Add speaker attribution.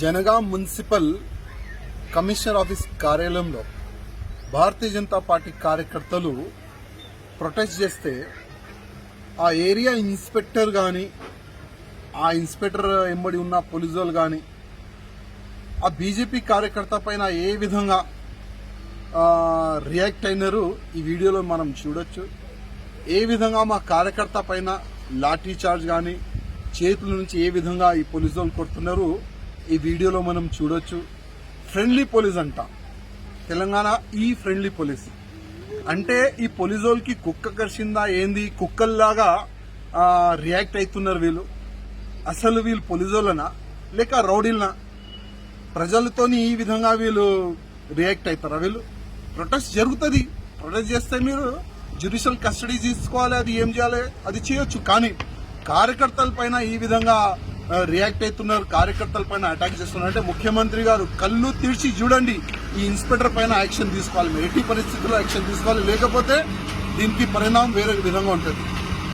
Speaker 1: Jangaon municipal commissioner office కార్యాలయంలో Bharatiya Janata party కార్యకర్తలు protest చేస్తే ఆ ఏరియా ఇన్స్పెక్టర్ కానీ ఆ ఇన్స్పెక్టర్ ఎంబడి ఉన్న పోలీసు వాళ్ళు కానీ ఆ బీజేపీ కార్యకర్త పైన ఏ విధంగా రియాక్ట్ అయినారు ఈ వీడియోలో మనం చూడొచ్చు. ఏ విధంగా మా కార్యకర్త పైన లాఠీ చార్జ్ కానీ చేతుల నుంచి ఏ విధంగా ఈ పోలీసు వాళ్ళు కొడుతున్నారు ఈ వీడియోలో మనం చూడొచ్చు ఫ్రెండ్లీ పోలీస్ అంట. తెలంగాణ ఈ ఫ్రెండ్లీ పోలీస్. అంటే ఈ పోలీసు వాళ్ళకి కుక్క కరిచిందా ఏంది? కుక్కల్లాగా రియాక్ట్ అవుతున్నారు వీళ్ళు. అసలు వీళ్ళు పోలీసు వాళ్ళనా? లేక రౌడీలనా? ప్రజలతోని ఈ విధంగా వీళ్ళు రియాక్ట్ అవుతారా వీళ్ళు? ప్రొటెస్ట్ జరుగుతుంది. ప్రొటెస్ట్ చేస్తే మీరు జ్యుడిషియల్ కస్టడీ తీసుకోవాలి అది ఏం చేయాలి? అది చేయొచ్చు. కానీ కార్యకర్తల పైన ఈ విధంగా రియాక్ట్ అవుతున్నారు కార్యకర్తల పైన అటాక్ చేస్తున్నారు. అంటే ముఖ్యమంత్రి గారు కళ్ళు తీర్చి చూడండి ఈ ఇన్స్పెక్టర్ పైన యాక్షన్ తీసుకోవాలి ఎట్టి పరిస్థితుల్లో యాక్షన్ తీసుకోవాలి. లేకపోతే దీనికి పరిణామం వేరే విధంగా ఉంటుంది.